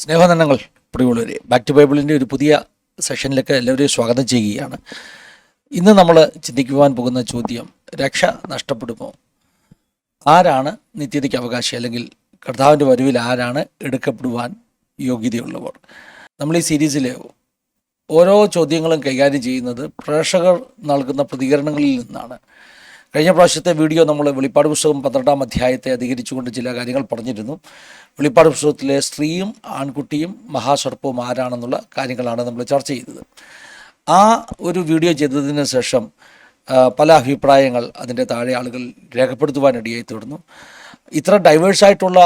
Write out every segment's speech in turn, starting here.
സ്നേഹനന്ദങ്ങൾ പ്രിയമുള്ളവരെ. Back to ബൈബിളിന്റെ ഒരു പുതിയ സെഷനിലേക്ക് എല്ലാവരെയും സ്വാഗതം ചെയ്യുകയാണ്. ഇന്ന് നമ്മൾ ചിന്തിക്കുവാൻ പോകുന്ന ചോദ്യം രക്ഷ നഷ്ടപ്പെടുമോ? ആരാണ് നിത്യതയ്ക്ക് അവകാശി? അല്ലെങ്കിൽ കർത്താവിന്റെ വരവിൽ ആരാണ് എടുക്കപ്പെടുവാൻ യോഗ്യതയുള്ളവർ? നമ്മൾ ഈ സീരീസിൽ ഓരോ ചോദ്യങ്ങളും കൈകാര്യം ചെയ്യുന്നത് പ്രേക്ഷകർ നൽകുന്ന പ്രതികരണങ്ങളിൽ നിന്നാണ്. കഴിഞ്ഞ പ്രാവശ്യത്തെ വീഡിയോ നമ്മൾ വെളിപ്പാട് പുസ്തകം പന്ത്രണ്ടാം അധ്യായത്തെ അധികരിച്ചുകൊണ്ട് ചില കാര്യങ്ങൾ പറഞ്ഞിരുന്നു. വെളിപ്പാട് പുസ്തകത്തിലെ സ്ത്രീയും ആൺകുട്ടിയും മഹാസർപ്പവും ആരാണെന്നുള്ള കാര്യങ്ങളാണ് നമ്മൾ ചർച്ച ചെയ്തത്. ആ ഒരു വീഡിയോ ചെയ്തതിന് ശേഷം പല അഭിപ്രായങ്ങൾ അതിന്റെ താഴെ ആളുകൾ രേഖപ്പെടുത്തുവാനിടയായി തീർന്നു. ഇത്ര ഡൈവേഴ്സായിട്ടുള്ള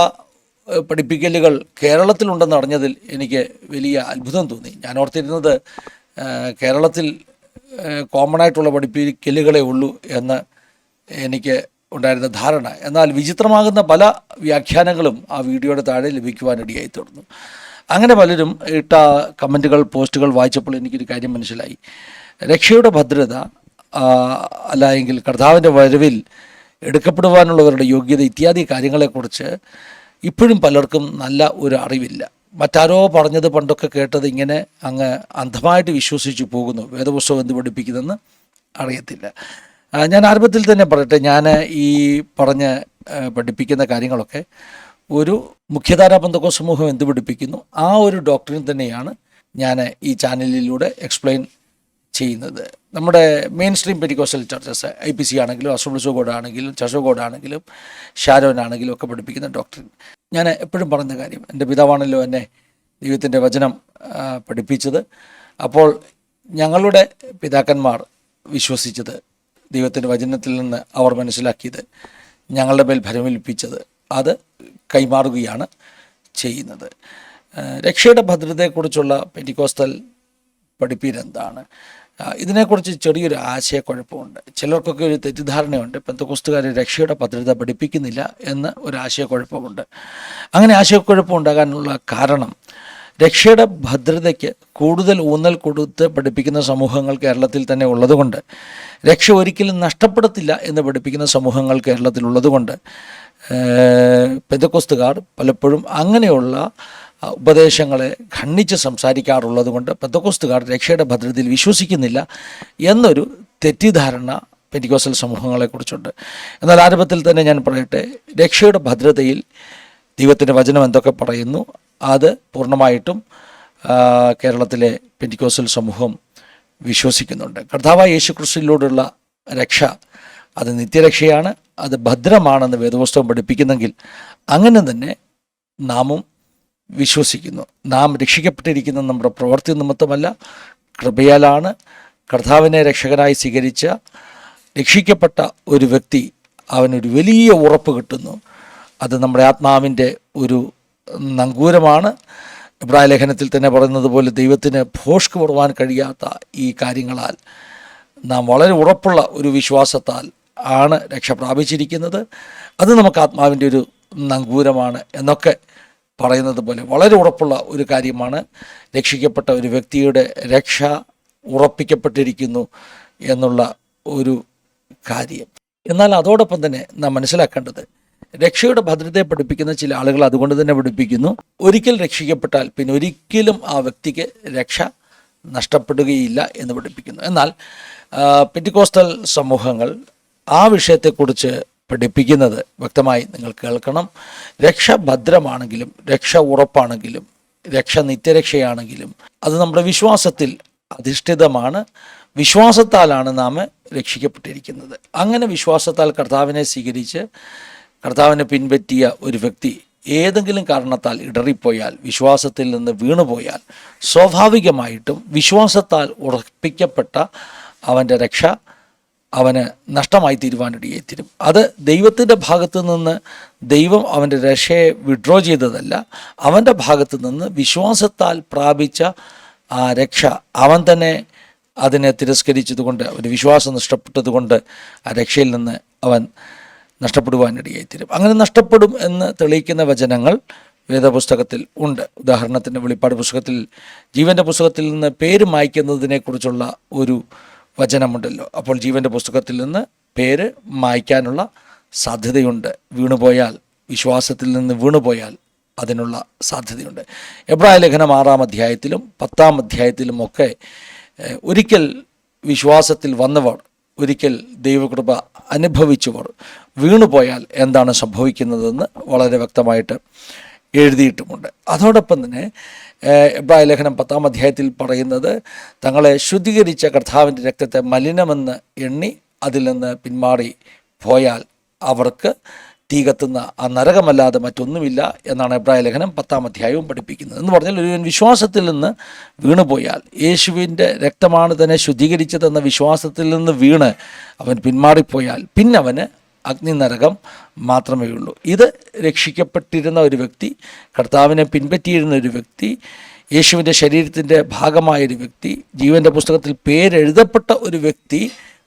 പഠിപ്പിക്കലുകൾ കേരളത്തിലുണ്ടെന്ന് അറിഞ്ഞതിൽ എനിക്ക് വലിയ അത്ഭുതം തോന്നി. ഞാൻ ഓർത്തിരുന്നത് കേരളത്തിൽ കോമൺ ആയിട്ടുള്ള പഠിപ്പിക്കലുകളേ ഉള്ളൂ എന്ന് എനിക്ക് ഉണ്ടായിരുന്ന ധാരണ. എന്നാൽ വിചിത്രമാകുന്ന പല വ്യാഖ്യാനങ്ങളും ആ വീഡിയോയുടെ താഴെ ലഭിക്കുവാനിടയായി തുടർന്നു. അങ്ങനെ പലരും ഇട്ട കമന്റുകൾ പോസ്റ്റുകൾ വായിച്ചപ്പോൾ എനിക്കൊരു കാര്യം മനസ്സിലായി. രക്ഷയുടെ ഭദ്രത അല്ല എങ്കിൽ കർത്താവിന്റെ വരവിൽ എടുക്കപ്പെടുവാനുള്ളവരുടെ യോഗ്യത ഇത്യാദി കാര്യങ്ങളെക്കുറിച്ച് ഇപ്പോഴും പലർക്കും നല്ല ഒരു അറിവില്ല. മറ്റാരോ പറഞ്ഞത് പണ്ടൊക്കെ കേട്ടത് ഇങ്ങനെ അങ്ങ് അന്ധമായിട്ട് വിശ്വസിച്ച് പോകുന്നു. വേദപുസ്തകം എന്ത് പഠിപ്പിക്കുന്നതെന്ന് അറിയത്തില്ല. ഞാൻ ആരംഭത്തിൽ തന്നെ പറയട്ടെ ഞാൻ ഈ പറഞ്ഞ് പഠിപ്പിക്കുന്ന കാര്യങ്ങളൊക്കെ ഒരു മുഖ്യധാരാ ബന്ധക്കോ സമൂഹം എന്ത് പഠിപ്പിക്കുന്നു ആ ഒരു ഡോക്ടറിൻ തന്നെയാണ് ഞാൻ ഈ ചാനലിലൂടെ എക്സ്പ്ലെയിൻ ചെയ്യുന്നത്. നമ്മുടെ mainstream pentecostal churches I P C ആണെങ്കിലും അസോബ്ലിസോ കോഡ് ആണെങ്കിലും ചഷോ കോഡ് ആണെങ്കിലും ഷാരോൻ ആണെങ്കിലും ഒക്കെ പഠിപ്പിക്കുന്ന ഡോക്ടറിൻ ഞാൻ എപ്പോഴും പറഞ്ഞ കാര്യം എന്റെ പിതാവാണല്ലോ എന്നെ ദൈവത്തിന്റെ വചനം പഠിപ്പിച്ചത്. അപ്പോൾ ഞങ്ങളുടെ പിതാക്കന്മാർ വിശ്വസിച്ചത് ദൈവത്തിന്റെ വചനത്തിൽ നിന്ന് അവർ മനസ്സിലാക്കിയത് ഞങ്ങളുടെ മേൽ ഭരമേൽപ്പിച്ചത് അത് കൈമാറുകയാണ് ചെയ്യുന്നത്. രക്ഷയുടെ ഭദ്രതയെക്കുറിച്ചുള്ള പെന്റിക്കോസ്റ്റൽ പഠിപ്പീരെന്താണ് ഇതിനെക്കുറിച്ച് ചെറിയൊരു ആശയക്കുഴപ്പമുണ്ട്. ചിലർക്കൊക്കെ ഒരു തെറ്റിദ്ധാരണയുണ്ട്. പെന്തക്കോസ്തുകാരെ രക്ഷയുടെ ഭദ്രത പഠിപ്പിക്കുന്നില്ല എന്ന് ഒരു ആശയക്കുഴപ്പമുണ്ട്. അങ്ങനെ ആശയക്കുഴപ്പം ഉണ്ടാകാനുള്ള കാരണം രക്ഷയുടെ ഭദ്രതയ്ക്ക് കൂടുതൽ ഊന്നൽ കൊടുത്ത് പഠിപ്പിക്കുന്ന സമൂഹങ്ങൾ കേരളത്തിൽ തന്നെ ഉള്ളതുകൊണ്ട് രക്ഷ ഒരിക്കലും നഷ്ടപ്പെടത്തില്ല എന്ന് പഠിപ്പിക്കുന്ന സമൂഹങ്ങൾ കേരളത്തിൽ കേരളത്തിലുള്ളതുകൊണ്ട് പെന്തക്കോസ്തുകാർ പലപ്പോഴും അങ്ങനെയുള്ള ഉപദേശങ്ങളെ ഖണ്ഡിച്ച് സംസാരിക്കാറുള്ളത് കൊണ്ട് പെന്തക്കോസ്തുകാർ രക്ഷയുടെ ഭദ്രതയിൽ വിശ്വസിക്കുന്നില്ല എന്നൊരു തെറ്റിദ്ധാരണ പെന്റിക്കോസൽ സമൂഹങ്ങളെക്കുറിച്ചുണ്ട് എന്നാൽ ആരംഭത്തിൽ തന്നെ ഞാൻ പറയട്ടെ രക്ഷയുടെ ഭദ്രതയിൽ ദൈവത്തിന്റെ വചനം എന്തൊക്കെ പറയുന്നു അത് പൂർണമായിട്ടും കേരളത്തിലെ പെന്റിക്കോസൽ സമൂഹം വിശ്വസിക്കുന്നുണ്ട്. കർത്താവ് യേശു ക്രിസ്തുവിലൂടെയുള്ള രക്ഷ അത് നിത്യരക്ഷയാണ് അത് ഭദ്രമാണെന്ന് വേദപുസ്തകം പഠിപ്പിക്കുന്നെങ്കിൽ അങ്ങനെ തന്നെ നാമും വിശ്വസിക്കുന്നു. നാം രക്ഷിക്കപ്പെട്ടിരിക്കുന്ന നമ്മുടെ പ്രവൃത്തി നിമിത്തമല്ല കൃപയാലാണ് കർത്താവിനെ രക്ഷകനായി സ്വീകരിച്ച രക്ഷിക്കപ്പെട്ട ഒരു വ്യക്തി അവനൊരു വലിയ ഉറപ്പ് കിട്ടുന്നു. അത് നമ്മുടെ ആത്മാവിന്റെ ഒരു നങ്കൂരമാണ്. ഇബ്രാഹിം ലേഖനത്തിൽ തന്നെ പറയുന്നത് പോലെ ദൈവത്തിന് ഭോഷ്ക്ക് കൊടുവാൻ കഴിയാത്ത ഈ കാര്യങ്ങളാൽ നാം വളരെ ഉറപ്പുള്ള ഒരു വിശ്വാസത്താൽ ആണ് രക്ഷ പ്രാപിച്ചിരിക്കുന്നത്. അത് നമുക്ക് ആത്മാവിന്റെ ഒരു നങ്കൂരമാണ് എന്നൊക്കെ പറയുന്നത് പോലെ വളരെ ഉറപ്പുള്ള ഒരു കാര്യമാണ്. രക്ഷിക്കപ്പെട്ട ഒരു വ്യക്തിയുടെ രക്ഷ ഉറപ്പിക്കപ്പെട്ടിരിക്കുന്നു എന്നുള്ള ഒരു കാര്യം. എന്നാൽ അതോടൊപ്പം തന്നെ നാം മനസ്സിലാക്കേണ്ടത് രക്ഷയുടെ ഭദ്രതയെ പഠിപ്പിക്കുന്ന ചില ആളുകൾ അതുകൊണ്ട് തന്നെ പഠിപ്പിക്കുന്നു. ഒരിക്കൽ രക്ഷിക്കപ്പെട്ടാൽ പിന്നെ ഒരിക്കലും ആ വ്യക്തിക്ക് രക്ഷ നഷ്ടപ്പെടുകയില്ല എന്ന് പഠിപ്പിക്കുന്നു. എന്നാൽ പെറ്റിക്കോസ്റ്റൽ സമൂഹങ്ങൾ ആ വിഷയത്തെക്കുറിച്ച് പഠിപ്പിക്കുന്നത് വ്യക്തമായി നിങ്ങൾ കേൾക്കണം. രക്ഷ ഭദ്രമാണെങ്കിലും രക്ഷ ഉറപ്പാണെങ്കിലും രക്ഷ നിത്യരക്ഷയാണെങ്കിലും അത് നമ്മുടെ വിശ്വാസത്തിൽ അധിഷ്ഠിതമാണ്. വിശ്വാസത്താലാണ് നാം രക്ഷിക്കപ്പെട്ടിരിക്കുന്നത്. അങ്ങനെ വിശ്വാസത്താൽ കർത്താവിനെ സ്വീകരിച്ച് കർത്താവിനെ പിൻപറ്റിയ ഒരു വ്യക്തി ഏതെങ്കിലും കാരണത്താൽ ഇടറിപ്പോയാൽ വിശ്വാസത്തിൽ നിന്ന് വീണുപോയാൽ സ്വാഭാവികമായിട്ടും വിശ്വാസത്താൽ ഉറപ്പിക്കപ്പെട്ട അവന്റെ രക്ഷ അവന് നഷ്ടമായി തീരുവാനിടയായി തീരും അത് ദൈവത്തിന്റെ ഭാഗത്തു നിന്ന് ദൈവം അവന്റെ രക്ഷയെ വിഡ്രോ ചെയ്തതല്ല അവന്റെ ഭാഗത്തു നിന്ന് വിശ്വാസത്താൽ പ്രാപിച്ച ആ രക്ഷ അവൻ തന്നെ അതിനെ തിരസ്കരിച്ചതുകൊണ്ട് ഒരു വിശ്വാസം നഷ്ടപ്പെട്ടതുകൊണ്ട് ആ രക്ഷയിൽ നിന്ന് അവൻ നഷ്ടപ്പെടുവാനിടയായി തീരും അങ്ങനെ നഷ്ടപ്പെടും എന്ന് തെളിയിക്കുന്ന വചനങ്ങൾ വേദപുസ്തകത്തിൽ ഉണ്ട്. ഉദാഹരണത്തിന് വെളിപ്പാട് പുസ്തകത്തിൽ ജീവന്റെ പുസ്തകത്തിൽ നിന്ന് പേര് മായ്ക്കുന്നതിനെക്കുറിച്ചുള്ള ഒരു വചനമുണ്ടല്ലോ. അപ്പോൾ ജീവന്റെ പുസ്തകത്തിൽ നിന്ന് പേര് മായ്ക്കാനുള്ള സാധ്യതയുണ്ട്. വീണുപോയാൽ വിശ്വാസത്തിൽ നിന്ന് വീണുപോയാൽ അതിനുള്ള സാധ്യതയുണ്ട്. എബ്രായ ലേഖനം ആറാം അധ്യായത്തിലും പത്താം അധ്യായത്തിലും ഒക്കെ ഒരിക്കൽ വിശ്വാസത്തിൽ വന്നവർ ഒരിക്കൽ ദൈവകൃപ അനുഭവിച്ചവർ വീണുപോയാൽ എന്താണ് സംഭവിക്കുന്നതെന്ന് വളരെ വ്യക്തമായിട്ട് എഴുതിയിട്ടുമുണ്ട്. അതോടൊപ്പം തന്നെ എബ്രായ ലേഖനം പത്താം അധ്യായത്തിൽ പറയുന്നത് തങ്ങളെ ശുദ്ധീകരിച്ച കർത്താവിന്റെ രക്തത്തെ മലിനമെന്ന് എണ്ണി അതിൽ നിന്ന് പിന്മാറി പോയാൽ അവർക്ക് തീ കത്തുന്ന ആ നരകമല്ലാതെ മറ്റൊന്നുമില്ല എന്നാണ് എബ്രായ ലേഖനം പത്താം അധ്യായവും പഠിപ്പിക്കുന്നത്. എന്ന് പറഞ്ഞാൽ ഒരു വിശ്വാസത്തിൽ നിന്ന് വീണുപോയാൽ യേശുവിന്റെ രക്തമാണ് തന്നെ ശുദ്ധീകരിച്ചതെന്ന വിശ്വാസത്തിൽ നിന്ന് വീണ് അവൻ പിന്മാറിപ്പോയാൽ പിന്നെ അവന് അഗ്നി നരകം മാത്രമേ ഉള്ളൂ. ഇത് രക്ഷിക്കപ്പെട്ടിരുന്ന ഒരു വ്യക്തി കർത്താവിനെ പിൻപറ്റിയിരുന്ന ഒരു വ്യക്തി യേശുവിന്റെ ശരീരത്തിന്റെ ഭാഗമായ ഒരു വ്യക്തി ജീവന്റെ പുസ്തകത്തിൽ പേരെഴുതപ്പെട്ട ഒരു വ്യക്തി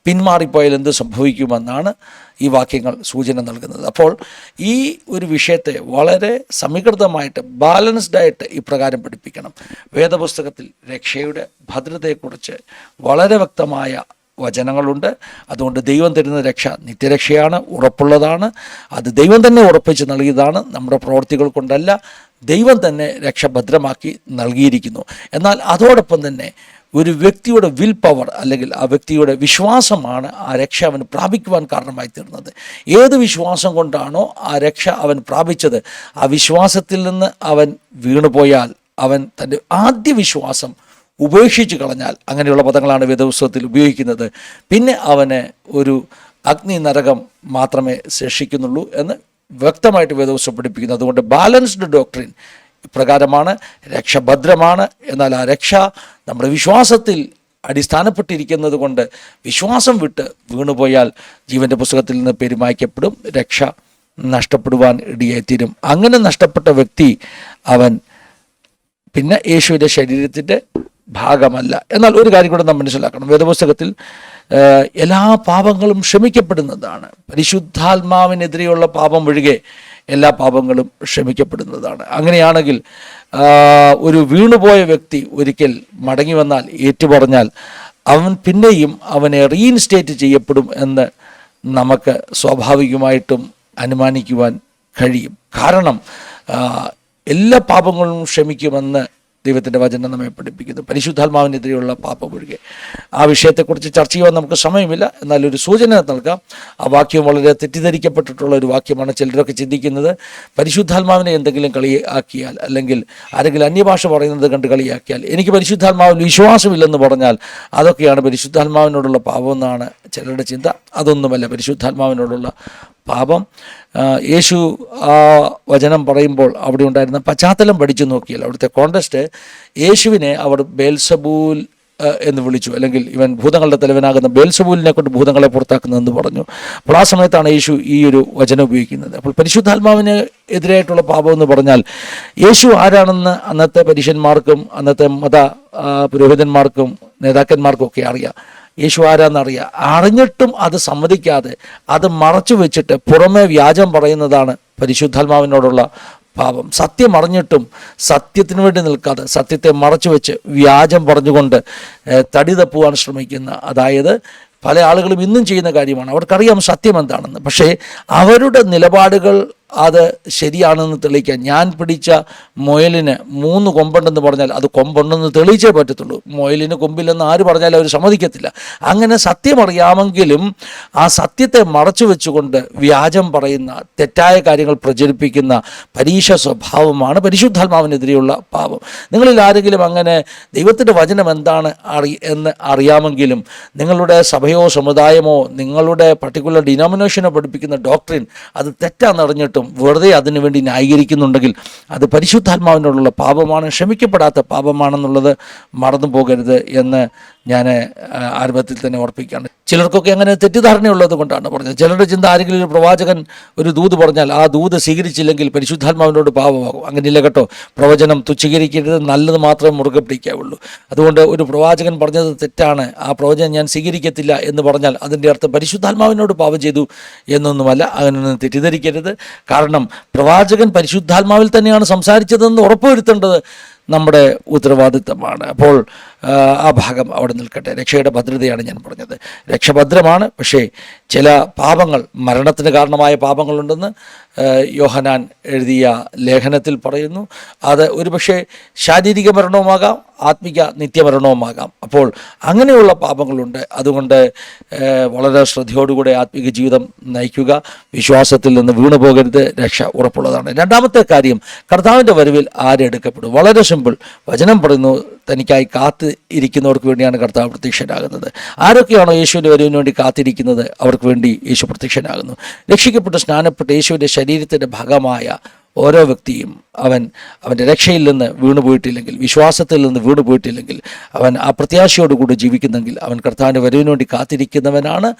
പിന്മാറിപ്പോയാൽ എന്ത് സംഭവിക്കുമെന്നാണ് ഈ വാക്യങ്ങൾ സൂചന നൽകുന്നത്. അപ്പോൾ ഈ ഒരു വിഷയത്തെ വളരെ സമീകൃതമായിട്ട് ബാലൻസ്ഡ് ആയിട്ട് ഇപ്രകാരം പഠിപ്പിക്കണം. വേദപുസ്തകത്തിൽ രക്ഷയുടെ ഭദ്രതയെക്കുറിച്ച് വളരെ വ്യക്തമായ വചനങ്ങളുണ്ട്. അതുകൊണ്ട് ദൈവം തരുന്ന രക്ഷ നിത്യരക്ഷയാണ് ഉറപ്പുള്ളതാണ്. അത് ദൈവം തന്നെ ഉറപ്പിച്ച് നൽകിയതാണ്. നമ്മുടെ പ്രവർത്തികൾ കൊണ്ടല്ല ദൈവം തന്നെ രക്ഷ ഭദ്രമാക്കി നൽകിയിരിക്കുന്നു. എന്നാൽ അതോടൊപ്പം തന്നെ ഒരു വ്യക്തിയുടെ വിൽ പവർ അല്ലെങ്കിൽ ആ വ്യക്തിയുടെ വിശ്വാസമാണ് ആ രക്ഷ അവന് പ്രാപിക്കുവാൻ കാരണമായി തീർന്നത്. ഏത് വിശ്വാസം കൊണ്ടാണോ ആ രക്ഷ അവൻ പ്രാപിച്ചത്? ആ വിശ്വാസത്തിൽ നിന്ന് അവൻ വീണുപോയാൽ അവൻ തന്റെ ആദ്യ വിശ്വാസം ഉപേക്ഷിച്ച് കളഞ്ഞാൽ അങ്ങനെയുള്ള പദങ്ങളാണ് വേദോത്സവത്തിൽ ഉപയോഗിക്കുന്നത്. പിന്നെ അവന് ഒരു അഗ്നി നരകം മാത്രമേ ശേഷിക്കുന്നുള്ളൂ എന്ന് വ്യക്തമായിട്ട് വേദോത്സവം പഠിപ്പിക്കുന്നു. അതുകൊണ്ട് ബാലൻസ്ഡ് ഡോക്ട്രിൻ ഇപ്രകാരമാണ് രക്ഷ ഭദ്രമാണ് എന്നാൽ ആ രക്ഷ നമ്മുടെ വിശ്വാസത്തിൽ അടിസ്ഥാനപ്പെട്ടിരിക്കുന്നത് കൊണ്ട് വിശ്വാസം വിട്ട് വീണുപോയാൽ ജീവന്റെ പുസ്തകത്തിൽ നിന്ന് പെരുമാക്കപ്പെടും രക്ഷ നഷ്ടപ്പെടുവാൻ ഇടയായിത്തീരും. അങ്ങനെ നഷ്ടപ്പെട്ട വ്യക്തി അവൻ പിന്നെ യേശുവിന്റെ ശരീരത്തിന്റെ ഭാഗമല്ല. എന്നാൽ ഒരു കാര്യം കൂടെ നാം മനസ്സിലാക്കണം. വേദപുസ്തകത്തിൽ എല്ലാ പാപങ്ങളും ക്ഷമിക്കപ്പെടുന്നതാണ്. പരിശുദ്ധാത്മാവിനെതിരെയുള്ള പാപം ഒഴികെ എല്ലാ പാപങ്ങളും ക്ഷമിക്കപ്പെടുന്നതാണ്. അങ്ങനെയാണെങ്കിൽ ഒരു വീണുപോയ വ്യക്തി ഒരിക്കൽ മടങ്ങി വന്നാൽ ഏറ്റുപറഞ്ഞാൽ അവൻ പിന്നെയും അവനെ റീഇൻസ്റ്റേറ്റ് ചെയ്യപ്പെടും എന്ന് നമുക്ക് സ്വാഭാവികമായിട്ടും അനുമാനിക്കുവാൻ കഴിയും. കാരണം എല്ലാ പാപങ്ങളും ക്ഷമിക്കുമെന്ന് ദൈവത്തിന്റെ വചനം നമ്മെ പഠിപ്പിക്കുന്നു. പരിശുദ്ധാത്മാവിനെതിരെയുള്ള പാപ്പ ഒഴികെ ആ വിഷയത്തെക്കുറിച്ച് ചർച്ച ചെയ്യുവാൻ നമുക്ക് സമയമില്ല. എന്നാൽ ഒരു സൂചന നൽകാം. ആ വാക്യം വളരെ തെറ്റിദ്ധരിക്കപ്പെട്ടിട്ടുള്ള ഒരു വാക്യമാണ് ചിലരൊക്കെ ചിന്തിക്കുന്നത്. പരിശുദ്ധാത്മാവിനെ എന്തെങ്കിലും കളിയാക്കിയാൽ അല്ലെങ്കിൽ ആരെങ്കിലും അന്യഭാഷ പറയുന്നത് കണ്ട് കളിയാക്കിയാൽ എനിക്ക് പരിശുദ്ധാത്മാവിൽ വിശ്വാസമില്ലെന്ന് പറഞ്ഞാൽ അതൊക്കെയാണ് പരിശുദ്ധാത്മാവിനോടുള്ള പാപമെന്നാണ് ചിലരുടെ ചിന്ത. അതൊന്നുമല്ല. പരിശുദ്ധാത്മാവിനോടുള്ള പാപം. യേശു ആ വചനം പറയുമ്പോൾ അവിടെ ഉണ്ടായിരുന്ന പശ്ചാത്തലം പഠിച്ചു നോക്കിയാൽ അവിടുത്തെ കോണ്ടസ്റ്റ് യേശുവിനെ അവർ ബേൽസബൂൽ എന്ന് വിളിച്ചു. അല്ലെങ്കിൽ ഇവൻ ഭൂതങ്ങളുടെ തലവനാകുന്ന ബേൽസബൂലിനെ കൊണ്ട് ഭൂതങ്ങളെ പുറത്താക്കുന്നതെന്ന് പറഞ്ഞു. അപ്പോൾ ആ സമയത്താണ് യേശു ഈ ഒരു വചനം ഉപയോഗിക്കുന്നത്. അപ്പോൾ പരിശുദ്ധാത്മാവിന് എതിരായിട്ടുള്ള പാപം എന്ന് പറഞ്ഞാൽ യേശു ആരാണെന്ന് അന്നത്തെ പരീശന്മാർക്കും അന്നത്തെ മത പുരോഹിതന്മാർക്കും നേതാക്കന്മാർക്കും ഒക്കെ അറിയാം. യേശു ആരാന്നറിയാം? അറിഞ്ഞിട്ടും അത് സമ്മതിക്കാതെ അത് മറച്ചു വെച്ചിട്ട് പുറമെ വ്യാജം പറയുന്നതാണ് പരിശുദ്ധാത്മാവിനോടുള്ള പാപം. സത്യം അറിഞ്ഞിട്ടും സത്യത്തിന് വേണ്ടി നിൽക്കാതെ സത്യത്തെ മറച്ചു വെച്ച് വ്യാജം പറഞ്ഞുകൊണ്ട് തടി തപ്പുവാൻ ശ്രമിക്കുന്ന അതായത് പല ആളുകളും ഇന്നും ചെയ്യുന്ന കാര്യമാണ്. അവർക്കറിയാം സത്യം എന്താണെന്ന്. പക്ഷേ അവരുടെ നിലപാടുകൾ അത് ശരിയാണെന്ന് തെളിയിക്കാൻ. ഞാൻ പിടിച്ച മുയലിന് മൂന്ന് കൊമ്പുണ്ടെന്ന് പറഞ്ഞാൽ അത് കൊമ്പുണ്ടെന്ന് തെളിയിച്ചേ പറ്റത്തുള്ളൂ. മുയലിന് കൊമ്പില്ലെന്ന് ആര് പറഞ്ഞാലും അവർ സമ്മതിക്കത്തില്ല. അങ്ങനെ സത്യമറിയാമെങ്കിലും ആ സത്യത്തെ മറച്ചു വെച്ചുകൊണ്ട് വ്യാജം പറയുന്ന തെറ്റായ കാര്യങ്ങൾ പ്രചരിപ്പിക്കുന്ന പരീക്ഷ സ്വഭാവമാണ് പരിശുദ്ധാത്മാവിനെതിരെയുള്ള പാപം. നിങ്ങളിൽ ആരെങ്കിലും അങ്ങനെ ദൈവത്തിന്റെ വചനം എന്താണ് അറി എന്ന് അറിയാമെങ്കിലും നിങ്ങളുടെ സഭയോ സമുദായമോ നിങ്ങളുടെ പർട്ടിക്കുലർ ഡിനോമിനേഷനോ പഠിപ്പിക്കുന്ന ഡോക്ടറിൻ അത് തെറ്റാന്നറിഞ്ഞിട്ടും വെറുതെ അതിനു വേണ്ടി ന്യായീകരിക്കുന്നുണ്ടെങ്കിൽ അത് പരിശുദ്ധാത്മാവിനോടുള്ള പാപമാണ്. ക്ഷമിക്കപ്പെടാത്ത പാപമാണെന്നുള്ളത് മറന്നു പോകരുത് എന്ന് ഞാൻ ആരംഭത്തിൽ തന്നെ ഓർപ്പിക്കുകയാണ്. ചിലർക്കൊക്കെ അങ്ങനെ തെറ്റിദ്ധാരണയുള്ളത് കൊണ്ടാണ് പറഞ്ഞത്. ചിലരുടെ ചിന്ത ആരെങ്കിലും ഒരു പ്രവാചകൻ ഒരു ദൂത് പറഞ്ഞാൽ ആ ദൂത് സ്വീകരിച്ചില്ലെങ്കിൽ പരിശുദ്ധാത്മാവിനോട് പാപമാകും. അങ്ങനെയില്ല കേട്ടോ. പ്രവചനം തുച്ഛീകരിക്കരുത് നല്ലത് മാത്രമേ മുറുകെ പിടിക്കാവുള്ളൂ. അതുകൊണ്ട് ഒരു പ്രവാചകൻ പറഞ്ഞത് തെറ്റാണ്. ആ പ്രവചനം ഞാൻ സ്വീകരിക്കത്തില്ല എന്ന് പറഞ്ഞാൽ അതിന്റെ അർത്ഥം പരിശുദ്ധാത്മാവിനോട് പാപം ചെയ്തു എന്നൊന്നുമല്ല. അങ്ങനൊന്നും തെറ്റിദ്ധരിക്കരുത്. കാരണം പ്രവാചകൻ പരിശുദ്ധാത്മാവിൽ തന്നെയാണ് സംസാരിച്ചതെന്ന് ഉറപ്പുവരുത്തേണ്ടത്. നമ്മുടെ ഉത്തരവാദിത്തമാണ്. അപ്പോൾ ആ, ഭാഗം അവിടെ നിൽക്കട്ടെ. രക്ഷയുടെ ഭദ്രതയാണ് ഞാൻ പറഞ്ഞത്. രക്ഷഭദ്രമാണ് പക്ഷേ ചില പാപങ്ങൾ മരണത്തിന് കാരണമായ പാപങ്ങളുണ്ടെന്ന് യോഹനാൻ എഴുതിയ ലേഖനത്തിൽ പറയുന്നു. അത് ഒരുപക്ഷെ ശാരീരിക മരണവുമാകാം ആത്മിക നിത്യമരണവുമാകാം. അപ്പോൾ അങ്ങനെയുള്ള പാപങ്ങളുണ്ട്. അതുകൊണ്ട് വളരെ ശ്രദ്ധയോടുകൂടെ ആത്മിക ജീവിതം നയിക്കുക. വിശ്വാസത്തിൽ നിന്ന് വീണു പോകരുത്. രക്ഷ ഉറപ്പുള്ളതാണ്. രണ്ടാമത്തെ കാര്യം കർത്താവിന്റെ വരവിൽ ആരെടുക്കപ്പെടും വളരെ സിമ്പിൾ. വചനം പറയുന്നു തനിക്കായി കാത്ത് ഇരിക്കുന്നവർക്ക് വേണ്ടിയാണ് കർത്താവ് പ്രത്യക്ഷനാകുന്നത്. ആരൊക്കെയാണോ യേശുവിന്റെ വരവിന് വേണ്ടി കാത്തിരിക്കുന്നത്? അവർക്ക് വേണ്ടി യേശു പ്രത്യക്ഷനാകുന്നു. രക്ഷിക്കപ്പെട്ട് സ്നാനപ്പെട്ട് യേശുവിന്റെ ശരീരത്തിന്റെ ഭാഗമായ ഓരോ വ്യക്തിയും അവൻ അവന്റെ രക്ഷയിൽ നിന്ന് വീണു പോയിട്ടില്ലെങ്കിൽ വിശ്വാസത്തിൽ നിന്ന് വീണു പോയിട്ടില്ലെങ്കിൽ അവൻ ആ പ്രത്യാശയോടുകൂടി ജീവിക്കുന്നെങ്കിൽ അവൻ കർത്താവിന്റെ വരവിനു വേണ്ടി കാത്തിരിക്കുന്നവനാണ്.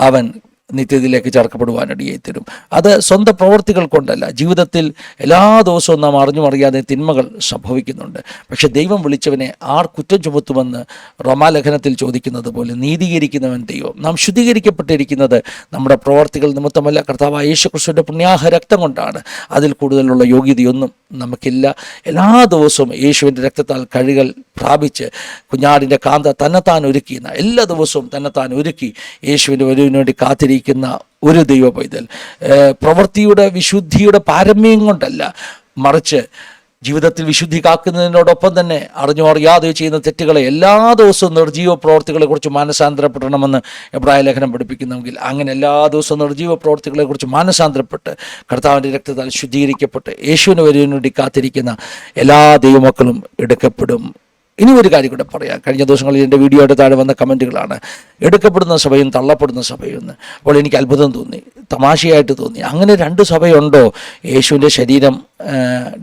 അവൻ നിത്യതയിലേക്ക് ചേർക്കപ്പെടുവാനിടയായി തരും. അത് സ്വന്തം പ്രവൃത്തികൾ കൊണ്ടല്ല. ജീവിതത്തിൽ എല്ലാ ദിവസവും നാം അറിഞ്ഞും അറിയാതെ തിന്മകൾ സംഭവിക്കുന്നുണ്ട്. പക്ഷെ ദൈവം വിളിച്ചവനെ ആർ കുറ്റം ചുമത്തുമെന്ന് റോമാലേഖനത്തിൽ ചോദിക്കുന്നത് പോലെ നീതീകരിക്കുന്നവൻ ദൈവം. നാം ശുദ്ധീകരിക്കപ്പെട്ടിരിക്കുന്നത് നമ്മുടെ പ്രവർത്തികൾ നിമിത്തമല്ല. കർത്താവ് യേശുക്രിസ്തുവിന്റെ പുണ്യാഹ രക്തം കൊണ്ടാണ്. അതിൽ കൂടുതലുള്ള യോഗ്യതയൊന്നും നമുക്കില്ല. എല്ലാ ദിവസവും യേശുവിന്റെ രക്തത്താൽ കഴുകൽ പ്രാപിച്ച് കുഞ്ഞാടിന്റെ കാന്ത തന്നെത്താൻ ഒരുക്കിയെന്ന എല്ലാ ദിവസവും തന്നെത്താൻ ഒരുക്കി യേശുവിന്റെ വരവിന് വേണ്ടി കാത്തിരിക്കുന്ന ഒരു ദൈവ പൈതൽ പ്രവൃത്തിയുടെ വിശുദ്ധിയുടെ പാരമ്യം കൊണ്ടല്ല. മറിച്ച് ജീവിതത്തിൽ വിശുദ്ധി കാക്കുന്നതിനോടൊപ്പം തന്നെ അറിഞ്ഞോ അറിയാതെ ചെയ്യുന്ന തെറ്റുകളെ എല്ലാ ദിവസവും നിർജീവ പ്രവർത്തികളെക്കുറിച്ച് മാനസാന്തരപ്പെടണമെന്ന് എബ്രായ ലേഖനം പഠിപ്പിക്കുന്നെങ്കിൽ അങ്ങനെ എല്ലാ ദിവസവും നിർജീവ പ്രവർത്തികളെക്കുറിച്ച് മാനസാന്തരപ്പെട്ട് കർത്താവിന്റെ രക്തത്താൽ ശുദ്ധീകരിക്കപ്പെട്ട് യേശുവിന് വരുവിന് വേണ്ടി കാത്തിരിക്കുന്ന എല്ലാ ദൈവമക്കളും എടുക്കപ്പെടും. ഇനി ഒരു കാര്യം കൂടെ പറയാം. കഴിഞ്ഞ ദിവസങ്ങളിൽ എന്റെ വീഡിയോയുടെ താഴെ വന്ന കമന്റുകളാണ്. എടുക്കപ്പെടുന്ന സഭയും തള്ളപ്പെടുന്ന സഭയും എന്ന്. അപ്പോൾ എനിക്ക് അത്ഭുതം തോന്നി. തമാശയായിട്ട് തോന്നി. അങ്ങനെ രണ്ട് സഭയുണ്ടോ? യേശുവിന്റെ ശരീരം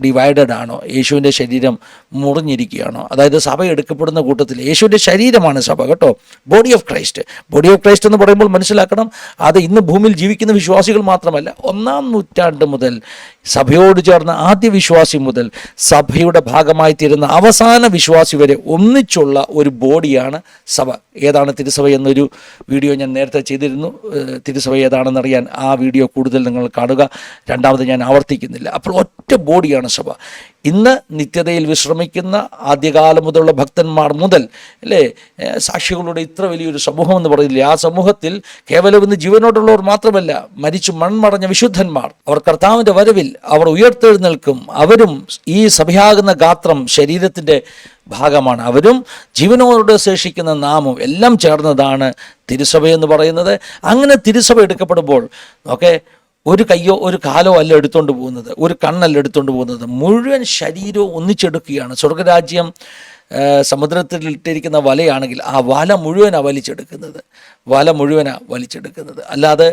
ഡിവൈഡഡ് ആണോ? യേശുവിന്റെ ശരീരം മുറിഞ്ഞിരിക്കുകയാണോ? അതായത് സഭ എടുക്കപ്പെടുന്ന കൂട്ടത്തിൽ യേശുവിന്റെ ശരീരമാണ് സഭ കേട്ടോ? Body of Christ body of Christ എന്ന് പറയുമ്പോൾ മനസ്സിലാക്കണം. അത് ഇന്ന് ഭൂമിയിൽ ജീവിക്കുന്ന വിശ്വാസികൾ മാത്രമല്ല ഒന്നാം നൂറ്റാണ്ട് മുതൽ സഭയോട് ചേർന്ന ആദ്യ വിശ്വാസി മുതൽ സഭയുടെ ഭാഗമായി തീരുന്ന അവസാന വിശ്വാസി വരെ ഒന്നിച്ചുള്ള ഒരു ബോഡിയാണ് സഭ. ഏതാണ് തിരുസഭ എന്നൊരു വീഡിയോ ഞാൻ നേരത്തെ ചെയ്തിരുന്നു. തിരുസഭ ഏതാണെന്നറിയാൻ ആ വീഡിയോ കൂടുതൽ നിങ്ങൾ കാണുക. രണ്ടാമത് ഞാൻ ആവർത്തിക്കുന്നില്ല. അപ്പോൾ ഒറ്റ ബോഡിയാണ് സഭ. ഇന്ന് നിത്യതയിൽ വിശ്രമിക്കുന്ന ആദ്യകാലം മുതലുള്ള ഭക്തന്മാർ മുതൽ അല്ലേ? സാക്ഷികളുടെ ഇത്ര വലിയൊരു സമൂഹം എന്ന് പറയുന്നില്ലേ? ആ സമൂഹത്തിൽ കേവലം ഇന്ന് ജീവനോടുള്ളവർ മാത്രമല്ല മരിച്ചു മൺമടഞ്ഞ വിശുദ്ധന്മാർ. അവർ കർത്താവിന്റെ വരവിൽ അവർ ഉയർത്തെഴുന്നേൽക്കും. അവരും ഈ സഭയാകുന്ന ഗാത്രം ശരീരത്തിന്റെ ഭാഗമാണ്. അവരും ജീവനോട് ശേഷിക്കുന്ന നാമം എല്ലാം ചേർന്നതാണ് തിരുസഭ എന്ന് പറയുന്നത്. അങ്ങനെ തിരുസഭ എടുക്കപ്പെടുമ്പോൾ ഓക്കെ ഒരു കയ്യോ ഒരു കാലോ അല്ല എടുത്തുകൊണ്ട് പോകുന്നത് ഒരു കണ്ണല്ല എടുത്തുകൊണ്ട് പോകുന്നത്. മുഴുവൻ ശരീരവും ഒന്നിച്ചെടുക്കുകയാണ്. സ്വർഗരാജ്യം സമുദ്രത്തിൽ ഇട്ടിരിക്കുന്ന വലയാണെങ്കിൽ ആ വല മുഴുവനാണ് വലിച്ചെടുക്കുന്നത് വല മുഴുവനാണ് വലിച്ചെടുക്കുന്നത്. അല്ലാതെ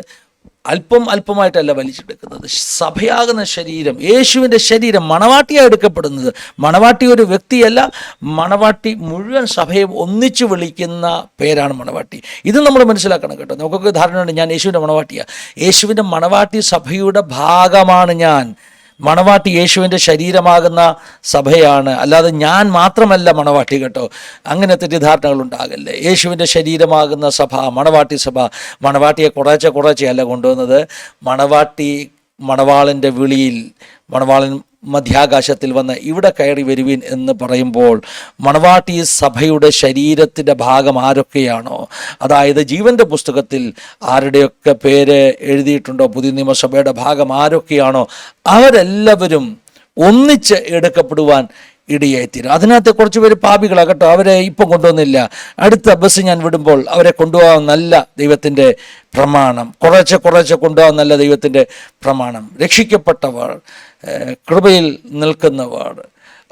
അല്പം അല്പമായിട്ടല്ല വലിച്ചെടുക്കുന്നത്. സഭയാകുന്ന ശരീരം യേശുവിന്റെ ശരീരം മണവാട്ടിയാണ് എടുക്കപ്പെടുന്നത്. മണവാട്ടി ഒരു വ്യക്തിയല്ല മണവാട്ടി മുഴുവൻ സഭയെ ഒന്നിച്ചു വിളിക്കുന്ന പേരാണ് മണവാട്ടി. ഇത് നമ്മൾ മനസ്സിലാക്കണം കേട്ടോ. നമുക്കൊക്കെ ധാരണയുണ്ട് ഞാൻ യേശുവിന്റെ മണവാട്ടിയാണ് യേശുവിന്റെ മണവാട്ടി സഭയുടെ ഭാഗമാണ് ഞാൻ. മണവാട്ടി യേശുവിന്റെ ശരീരമാകുന്ന സഭയാണ്. അല്ലാതെ ഞാൻ മാത്രമല്ല മണവാട്ടി കേട്ടോ. അങ്ങനെ തെറ്റിദ്ധാരണകൾ ഉണ്ടാകല്ലേ? യേശുവിന്റെ ശരീരമാകുന്ന സഭ മണവാട്ടി സഭ മണവാട്ടിയെ കുറേച്ചെ കുറേശ്ശെ അല്ല കൊണ്ടുവന്നത്. മണവാട്ടി മണവാളന്റെ വിളിയിൽ മണവാളൻ മധ്യാകാശത്തിൽ വന്ന് ഇവിടെ കയറി വരുവിൻ എന്ന് പറയുമ്പോൾ മണവാട്ടി സഭയുടെ ശരീരത്തിന്റെ ഭാഗം ആരൊക്കെയാണോ? അതായത് ജീവന്റെ പുസ്തകത്തിൽ ആരുടെയൊക്കെ പേര് എഴുതിയിട്ടുണ്ടോ? പുതിയ നിയമസഭയുടെ ഭാഗം ആരൊക്കെയാണോ? അവരെല്ലാവരും ഒന്നിച്ച് എടുക്കപ്പെടുവാൻ ഇടയായിത്തീരും അതിനകത്ത് കുറച്ച് പേര് പാപികളാണ് കേട്ടോ അവരെ ഇപ്പം കൊണ്ടുവന്നില്ല. അടുത്ത ബസ് ഞാൻ വിടുമ്പോൾ അവരെ കൊണ്ടുപോകാൻ നല്ല ദൈവത്തിന്റെ പ്രമാണം. കുറേശ്ശെ കുറേശ്ശെ കൊണ്ടുപോകാൻ നല്ല ദൈവത്തിന്റെ പ്രമാണം. രക്ഷിക്കപ്പെട്ടവർ കൃപയിൽ നിൽക്കുന്നവർ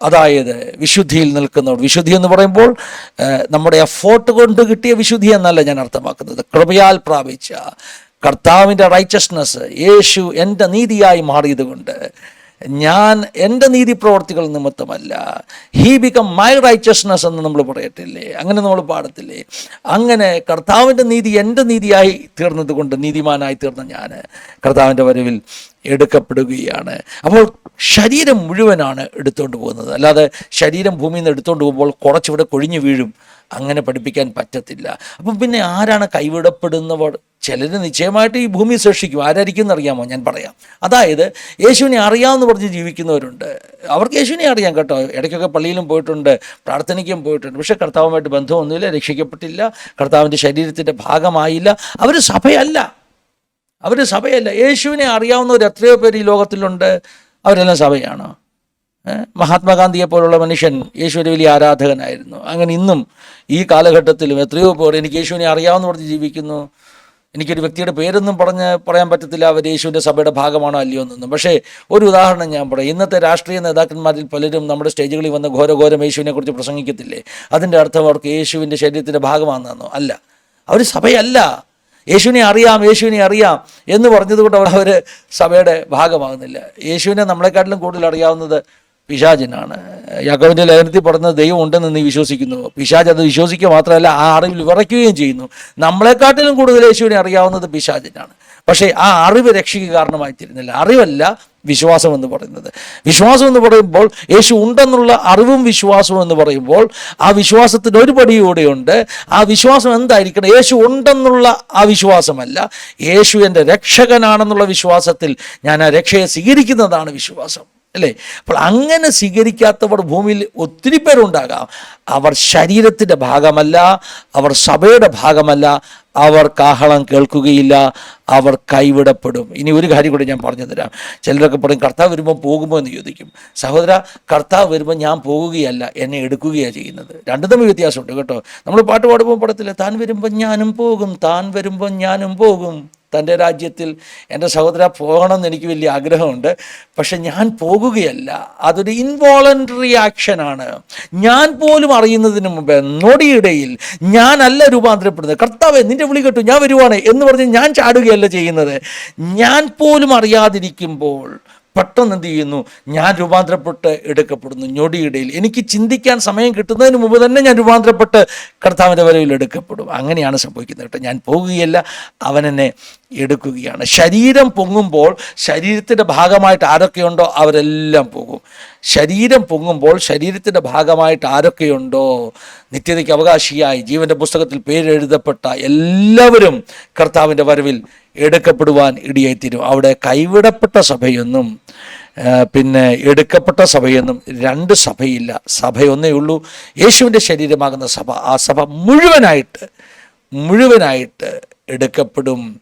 അതായത് വിശുദ്ധിയിൽ നിൽക്കുന്നവർ. വിശുദ്ധി എന്ന് പറയുമ്പോൾ നമ്മുടെ എഫോർട്ട് കൊണ്ട് കിട്ടിയ വിശുദ്ധി എന്നല്ല ഞാൻ അർത്ഥമാക്കുന്നത്. കൃപയാൽ പ്രാപിച്ച കർത്താവിന്റെ റൈറ്റസ്നെസ് യേശു എന്റെ നീതിയായി മാറിയത് കൊണ്ട് ഞാൻ എന്റെ നീതി പ്രവർത്തികൾ നിമിത്തമല്ല. ഹീ ബിക്കം മൈ റൈച്ചസ്നസ് എന്ന് നമ്മൾ പറയത്തില്ലേ? അങ്ങനെ നമ്മൾ പാടത്തില്ലേ? അങ്ങനെ കർത്താവിന്റെ നീതി എന്റെ നീതിയായി തീർന്നത് കൊണ്ട് നീതിമാനായി തീർന്ന ഞാൻ കർത്താവിന്റെ വരവിൽ എടുക്കപ്പെടുകയാണ്. അപ്പോൾ ശരീരം മുഴുവനാണ് എടുത്തുകൊണ്ട് പോകുന്നത്. അല്ലാതെ ശരീരം ഭൂമിയിൽ നിന്ന് എടുത്തുകൊണ്ട് പോകുമ്പോൾ കുറച്ചിവിടെ കൊഴിഞ്ഞു വീഴും. അങ്ങനെ പഠിപ്പിക്കാൻ പറ്റത്തില്ല. അപ്പം പിന്നെ ആരാണ് കൈവിടപ്പെടുന്നവർ ചിലർ നിശ്ചയമായിട്ട് ഈ ഭൂമി സൃഷ്ടിക്കും. ആരായിരിക്കും എന്നറിയാമോ ഞാൻ പറയാം. അതായത് യേശുവിനെ അറിയാമെന്ന് പറഞ്ഞ് ജീവിക്കുന്നവരുണ്ട്. അവർക്ക് യേശുവിനെ അറിയാം കേട്ടോ. ഇടയ്ക്കൊക്കെ പള്ളിയിലും പോയിട്ടുണ്ട് പ്രാർത്ഥനയ്ക്കും പോയിട്ടുണ്ട്. പക്ഷേ കർത്താവുമായിട്ട് ബന്ധമൊന്നുമില്ല രക്ഷിക്കപ്പെട്ടില്ല കർത്താവിന്റെ ശരീരത്തിന്റെ ഭാഗമായില്ല. അവർ സഭയല്ല. അവർ സഭയല്ല. യേശുവിനെ അറിയാവുന്നവർ എത്രയോ പേര് ഈ ലോകത്തിലുണ്ട്. അവരെല്ലാം സഭയാണ്? മഹാത്മാഗാന്ധിയെ പോലുള്ള മനുഷ്യൻ യേശുവിന്റെ വലിയ ആരാധകനായിരുന്നു. അങ്ങനെ ഇന്നും ഈ കാലഘട്ടത്തിലും എത്രയോ പേർ എനിക്ക് യേശുവിനെ അറിയാവുന്ന പറഞ്ഞ് ജീവിക്കുന്നു. എനിക്കൊരു വ്യക്തിയുടെ പേരൊന്നും പറഞ്ഞ് പറയാൻ പറ്റത്തില്ല അവർ യേശുവിന്റെ സഭയുടെ ഭാഗമാണോ അല്ലയോ എന്നൊന്നും. പക്ഷേ ഒരു ഉദാഹരണം ഞാൻ പറയാം. ഇന്നത്തെ രാഷ്ട്രീയ നേതാക്കന്മാരിൽ പലരും നമ്മുടെ സ്റ്റേജുകളിൽ വന്ന് ഘോരഘോരം യേശുവിനെ കുറിച്ച് പ്രസംഗിക്കത്തില്ലേ? അതിന്റെ അർത്ഥം അവർക്ക് യേശുവിന്റെ ശരീരത്തിന്റെ ഭാഗമാണെന്നോ അല്ല. അവർ സഭയല്ല. യേശുവിനെ അറിയാം യേശുവിനെ അറിയാം എന്ന് പറഞ്ഞതുകൊണ്ട് അവർ സഭയുടെ ഭാഗമാകുന്നില്ല. യേശുവിനെ നമ്മളെക്കാട്ടിലും കൂടുതൽ അറിയാവുന്നത് പിശാചിനാണ്. യാക്കോവിന്റെ ലേഖനത്തിൽ പറഞ്ഞത് ദൈവം ഉണ്ടെന്ന് നീ വിശ്വസിക്കുന്നു. പിശാജ് അത് വിശ്വസിക്കുക മാത്രമല്ല ആ അറിവിൽ വിറയ്ക്കുകയും ചെയ്യുന്നു. നമ്മളെക്കാട്ടിലും കൂടുതൽ യേശുവിനെ അറിയാവുന്നത് പിശാചിനാണ്. പക്ഷേ ആ അറിവ് രക്ഷയ്ക്ക് കാരണമായി തീരുന്നില്ല. അറിവല്ല വിശ്വാസം എന്ന് പറയുന്നത്. വിശ്വാസം എന്ന് പറയുമ്പോൾ യേശു ഉണ്ടെന്നുള്ള അറിവും വിശ്വാസവും എന്ന് പറയുമ്പോൾ ആ വിശ്വാസത്തിന് ഒരു പടിയൂടെയുണ്ട്. ആ വിശ്വാസം എന്തായിരിക്കണം? യേശു ഉണ്ടെന്നുള്ള ആ വിശ്വാസമല്ല. യേശു എന്റെ രക്ഷകനാണെന്നുള്ള വിശ്വാസത്തിൽ ഞാൻ ആ രക്ഷയെ സ്വീകരിക്കുന്നതാണ് വിശ്വാസം. അല്ലേ? അപ്പോൾ അങ്ങനെ സ്വീകരിക്കാത്തവർ ഭൂമിയിൽ ഒത്തിരി പേരുണ്ടാകാം. അവർ ശരീരത്തിന്റെ ഭാഗമല്ല അവർ സഭയുടെ ഭാഗമല്ല അവർ കാഹളം കേൾക്കുകയില്ല അവർ കൈവിടപ്പെടും. ഇനി ഒരു കാര്യം കൂടി ഞാൻ പറഞ്ഞു തരാം. ചിലരൊക്കെ പറയും കർത്താവ് വരുമ്പോൾ പോകുമോ? എന്ന് ചോദിക്കും. സഹോദര കർത്താവ് വരുമ്പോൾ ഞാൻ പോകുകയല്ല എന്നെ എടുക്കുകയാണ് ചെയ്യുന്നത്. രണ്ടു തമ്മിൽ വ്യത്യാസമുണ്ട് കേട്ടോ. നമ്മൾ പാട്ട് പാടുമ്പോൾ പടത്തില്ല താൻ വരുമ്പോൾ ഞാനും പോകും താൻ വരുമ്പോൾ ഞാനും പോകും. തന്റെ രാജ്യത്തിൽ എന്റെ സഹോദര പോകണമെന്ന് എനിക്ക് വലിയ ആഗ്രഹമുണ്ട്. പക്ഷെ ഞാൻ പോകുകയല്ല. അതൊരു ഇൻവോളണ്ടറി ആക്ഷനാണ് ഞാൻ പോലും അറിയുന്നതിന് മുമ്പ് നൊടിയിടയിൽ ഞാനല്ല രൂപാന്തരപ്പെടുന്നത്. കർത്താവെ നിന്റെ വിളി കേട്ടു ഞാൻ വരുവാണ് എന്ന് പറഞ്ഞ് ഞാൻ ചാടുകയല്ല ചെയ്യുന്നത്. ഞാൻ പോലും അറിയാതിരിക്കുമ്പോൾ പെട്ടെന്ന് എന്ത് ചെയ്യുന്നു? ഞാൻ രൂപാന്തരപ്പെട്ട് എടുക്കപ്പെടുന്നു ഞൊടിയിടയിൽ എനിക്ക് ചിന്തിക്കാൻ സമയം കിട്ടുന്നതിന് മുമ്പ് തന്നെ ഞാൻ രൂപാന്തരപ്പെട്ട് കർത്താവിന്റെ വരവിൽ എടുക്കപ്പെടും. അങ്ങനെയാണ് സംഭവിക്കുന്നത് കേട്ടോ. ഞാൻ പോകുകയല്ല. അവൻ എന്നെ എടുക്കുകയാണ്. ശരീരം പൊങ്ങുമ്പോൾ ശരീരത്തിന്റെ ഭാഗമായിട്ട് ആരൊക്കെയുണ്ടോ അവരെല്ലാം പോകും. ശരീരം പൊങ്ങുമ്പോൾ ശരീരത്തിന്റെ ഭാഗമായിട്ട് ആരൊക്കെയുണ്ടോ? നിത്യതയ്ക്ക് അവകാശിയായി ജീവന്റെ പുസ്തകത്തിൽ പേരെഴുതപ്പെട്ട എല്ലാവരും കർത്താവിന്റെ വരവിൽ എടുക്കപ്പെടുവാൻ ഇടിയായിത്തീരും. അവിടെ കൈവിടപ്പെട്ട സഭയൊന്നും പിന്നെ എടുക്കപ്പെട്ട സഭയൊന്നും രണ്ട് സഭയില്ല. സഭയൊന്നേ ഉള്ളൂ. യേശുവിന്റെ ശരീരമാകുന്ന സഭ. ആ സഭ മുഴുവനായിട്ട് മുഴുവനായിട്ട് എടുക്കപ്പെടും.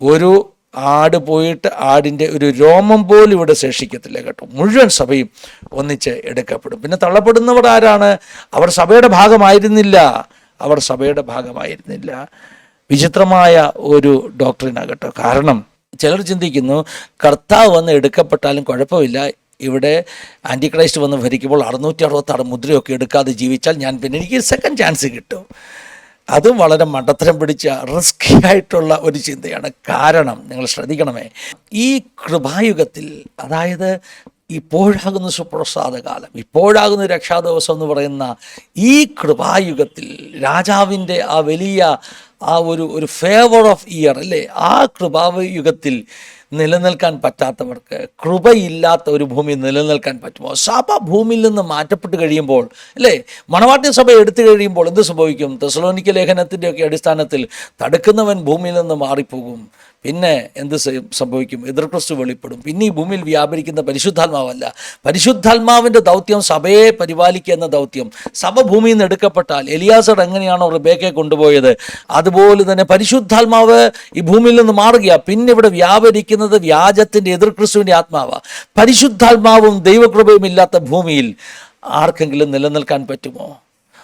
ഒരു ആട് പോയിട്ട് ആടിന്റെ ഒരു രോമം പോലും ഇവിടെ ശേഷിക്കത്തില്ല കേട്ടോ. മുഴുവൻ സഭയും ഒന്നിച്ച് എടുക്കപ്പെടും. പിന്നെ തള്ളപ്പെടുന്നവർ ആരാണ്? അവർ സഭയുടെ ഭാഗമായിരുന്നില്ല. അവർ സഭയുടെ ഭാഗമായിരുന്നില്ല. വിചിത്രമായ ഒരു ഡോക്ടറിനാകട്ടോ കാരണം ചിലർ ചിന്തിക്കുന്നു കർത്താവ് വന്ന് എടുക്കപ്പെട്ടാലും കുഴപ്പമില്ല. ഇവിടെ ആന്റി ക്രൈസ്റ്റ് വന്ന് ഭരിക്കുമ്പോൾ അറുന്നൂറ്റി അറുപത്താറ് മുദ്രയൊക്കെ എടുക്കാതെ ജീവിച്ചാൽ ഞാൻ പിന്നെ എനിക്ക് സെക്കൻഡ് ചാൻസ് കിട്ടും. അതും വളരെ മണ്ടത്തരം പിടിച്ച റിസ്കി ആയിട്ടുള്ള ഒരു ചിന്തയാണ്. കാരണം നിങ്ങൾ ശ്രദ്ധിക്കണമേ ഈ കൃപായുഗത്തിൽ അതായത് ഇപ്പോഴാകുന്ന സുപ്രസാദ കാലം ഇപ്പോഴാകുന്ന രക്ഷാദിവസം എന്ന് പറയുന്ന ഈ കൃപായുഗത്തിൽ രാജാവിന്റെ ആ വലിയ ആ ഒരു ഒരു ഫേവർ ഓഫ് ഇയർ അല്ലേ? ആ കൃപായുഗത്തിൽ നിലനിൽക്കാൻ പറ്റാത്തവർക്ക് കൃപയില്ലാത്ത ഒരു ഭൂമി നിലനിൽക്കാൻ പറ്റുമോ? സഭ ഭൂമിയിൽ നിന്ന് മാറ്റപ്പെട്ട് കഴിയുമ്പോൾ അല്ലേ? മണവാട്ടി സഭ എടുത്തു കഴിയുമ്പോൾ എന്ത് സംഭവിക്കും? തെസലോനിക്ക ലേഖനത്തിന്റെയൊക്കെ അടിസ്ഥാനത്തിൽ തടുക്കുന്നവൻ ഭൂമിയിൽ നിന്ന് മാറിപ്പോകും. പിന്നെ എന്ത് സംഭവിക്കും? എതിർ ക്രിസ്തു വെളിപ്പെടും. പിന്നെ ഈ ഭൂമിയിൽ വ്യാപരിക്കുന്ന പരിശുദ്ധാത്മാവല്ല. പരിശുദ്ധാത്മാവിന്റെ ദൗത്യം സഭയെ പരിപാലിക്കുക എന്ന ദൗത്യം. സഭ ഭൂമിയിൽ നിന്ന് എടുക്കപ്പെട്ടാൽ എലിയാസർ എങ്ങനെയാണോ റിബേക്കെ കൊണ്ടുപോയത്? അതുപോലെ തന്നെ പരിശുദ്ധാത്മാവ് ഈ ഭൂമിയിൽ നിന്ന് മാറുകയാണ് പിന്നെ ഇവിടെ വ്യാപരിക്കുന്നത് വ്യാജത്തിന്റെ എതിർ ക്രിസ്തുവിന്റെ ആത്മാവാണ് പരിശുദ്ധാത്മാവും ദൈവകൃപയും ഇല്ലാത്ത ഭൂമിയിൽ ആർക്കെങ്കിലും നിലനിൽക്കാൻ പറ്റുമോ?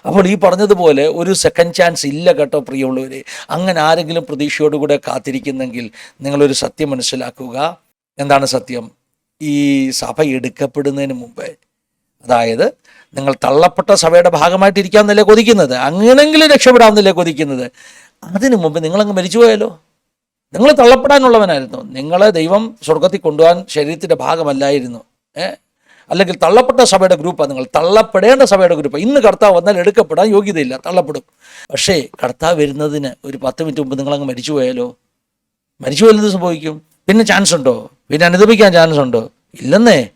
അപ്പോൾ ഈ പറഞ്ഞതുപോലെ ഒരു സെക്കൻഡ് ചാൻസ് ഇല്ല കേട്ടോ പ്രിയമുള്ളവരെ. അങ്ങനെ ആരെങ്കിലും പ്രതീക്ഷയോടുകൂടെ കാത്തിരിക്കുന്നെങ്കിൽ നിങ്ങളൊരു സത്യം മനസ്സിലാക്കുക. എന്താണ് സത്യം? ഈ സഭ എടുക്കപ്പെടുന്നതിന് മുമ്പേ. അതായത് നിങ്ങൾ തള്ളപ്പെട്ട സഭയുടെ ഭാഗമായിട്ടിരിക്കാമെന്നല്ലേ കൊതിക്കുന്നത്? അങ്ങനെങ്കിലും രക്ഷപ്പെടാമെന്നല്ലേ കൊതിക്കുന്നത്? അതിനു മുമ്പ് നിങ്ങളങ്ങ് മരിച്ചുപോയാലോ നിങ്ങൾ തള്ളപ്പെടാനുള്ളവനായിരുന്നു. നിങ്ങളെ ദൈവം സ്വർഗത്തിൽ കൊണ്ടുപോകാൻ ശരീരത്തിന്റെ ഭാഗമല്ലായിരുന്നു. ഏ? അല്ലെങ്കിൽ തള്ളപ്പെട്ട സഭയുടെ ഗ്രൂപ്പാണ് നിങ്ങൾ തള്ളപ്പെടേണ്ട സഭയുടെ ഗ്രൂപ്പ്. ഇന്ന് കർത്താവ് വന്നാൽ എടുക്കപ്പെടാൻ യോഗ്യതയില്ല തള്ളപ്പെടും. പക്ഷേ കർത്താവ് വരുന്നതിന് ഒരു പത്ത് മിനിറ്റ് മുമ്പ് നിങ്ങളങ്ങ് മരിച്ചു പോയാലോ? മരിച്ചു പോയാൽ സംഭവിക്കും? പിന്നെ ചാൻസ് ഉണ്ടോ? പിന്നെ അനുദപിക്കാൻ ചാൻസ് ഉണ്ടോ? ഇല്ലെന്നേ.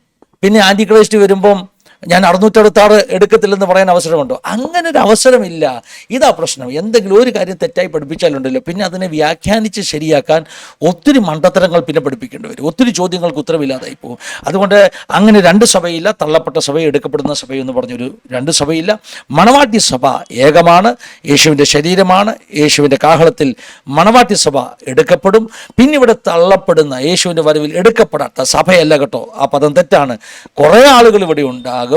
പിന്നെ ആന്റി ക്രൈസ്റ്റ് വരുമ്പം ഞാൻ അറുന്നൂറ്ററുപത്താറ് എടുക്കത്തില്ലെന്ന് പറയാൻ അവസരമുണ്ടോ? അങ്ങനെ ഒരു അവസരമില്ല ഇതാ പ്രശ്നം. എന്തെങ്കിലും ഒരു കാര്യം തെറ്റായി പഠിപ്പിച്ചാലുണ്ടല്ലോ. പിന്നെ അതിനെ വ്യാഖ്യാനിച്ച് ശരിയാക്കാൻ ഒത്തിരി മണ്ടത്തരങ്ങൾ പിന്നെ പഠിപ്പിക്കേണ്ടി വരും. ഒത്തിരി ചോദ്യങ്ങൾക്ക് ഉത്തരവില്ലാതായി പോകും. അതുകൊണ്ട് അങ്ങനെ രണ്ട് സഭയില്ല തള്ളപ്പെട്ട സഭ എടുക്കപ്പെടുന്ന സഭ എന്ന് പറഞ്ഞൊരു രണ്ട് സഭയില്ല. മണവാട്ടി സഭ ഏകമാണ് യേശുവിന്റെ ശരീരമാണ് യേശുവിന്റെ കാഹളത്തിൽ മണവാട്ടി സഭ എടുക്കപ്പെടും. പിന്നെ ഇവിടെ തള്ളപ്പെടുന്ന യേശുവിന്റെ വരവിൽ എടുക്കപ്പെടാത്ത സഭയല്ല കേട്ടോ. ആ പദം തെറ്റാണ്. കുറേ ആളുകൾ ഇവിടെ ഉണ്ടാകും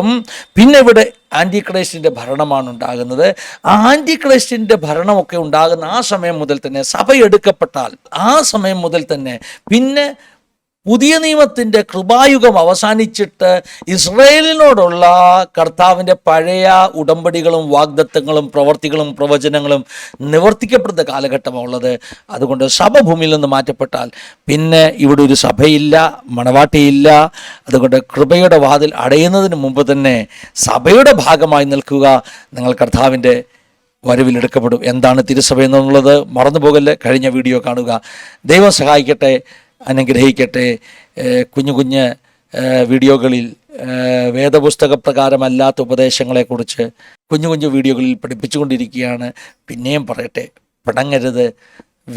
പിന്നെ ഇവിടെ ആന്റി ക്രൈസ്റ്റിന്റെ ഭരണമാണ് ഉണ്ടാകുന്നത്. ആ ആന്റി ക്രൈസ്റ്റിന്റെ ഭരണമൊക്കെ ഉണ്ടാകുന്ന ആ സമയം മുതൽ തന്നെ സഭ എടുക്കപ്പെട്ടാൽ ആ സമയം മുതൽ തന്നെ പിന്നെ പുതിയ നിയമത്തിന്റെ കൃപായുഗം അവസാനിച്ചിട്ട് ഇസ്രയേലിനോടുള്ള കർത്താവിന്റെ പഴയ ഉടമ്പടികളും വാഗ്ദത്തങ്ങളും പ്രവർത്തികളും പ്രവചനങ്ങളും നിവർത്തിക്കപ്പെടുന്ന കാലഘട്ടമുള്ളത് അതുകൊണ്ട് സഭ ഭൂമിയിൽ നിന്ന് മാറ്റപ്പെട്ടാൽ പിന്നെ ഇവിടെ ഒരു സഭയില്ല മണവാട്ടിയില്ല. അതുകൊണ്ട് കൃപയുടെ വാതിൽ അടയുന്നതിന് മുമ്പ് തന്നെ സഭയുടെ ഭാഗമായി നിൽക്കുക. നിങ്ങൾ കർത്താവിന്റെ വരവിലെടുക്കപ്പെടും എന്താണ് തിരുസഭ എന്നുള്ളത് മറന്നു പോകല്ലേ കഴിഞ്ഞ വീഡിയോ കാണുക. ദൈവം സഹായിക്കട്ടെ. അനുഗ്രഹിക്കട്ടെ. കുഞ്ഞു കുഞ്ഞ് വീഡിയോകളിൽ വേദപുസ്തക പ്രകാരമല്ലാത്ത ഉപദേശങ്ങളെക്കുറിച്ച് കുഞ്ഞു കുഞ്ഞു വീഡിയോകളിൽ പഠിപ്പിച്ചുകൊണ്ടിരിക്കുകയാണ്. പിന്നെയും പറയട്ടെ പിണങ്ങരുത്.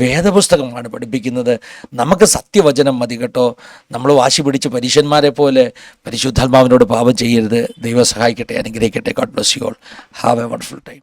വേദപുസ്തകമാണ് പഠിപ്പിക്കുന്നത്. നമുക്ക് സത്യവചനം മതി കേട്ടോ. നമ്മൾ വാശി പിടിച്ച് പരീശന്മാരെ പോലെ പരിശുദ്ധാത്മാവിനോട് പാപം ചെയ്യരുത്. ദൈവം സഹായിക്കട്ടെ അനുഗ്രഹിക്കട്ടെ. God bless you all have a wonderful time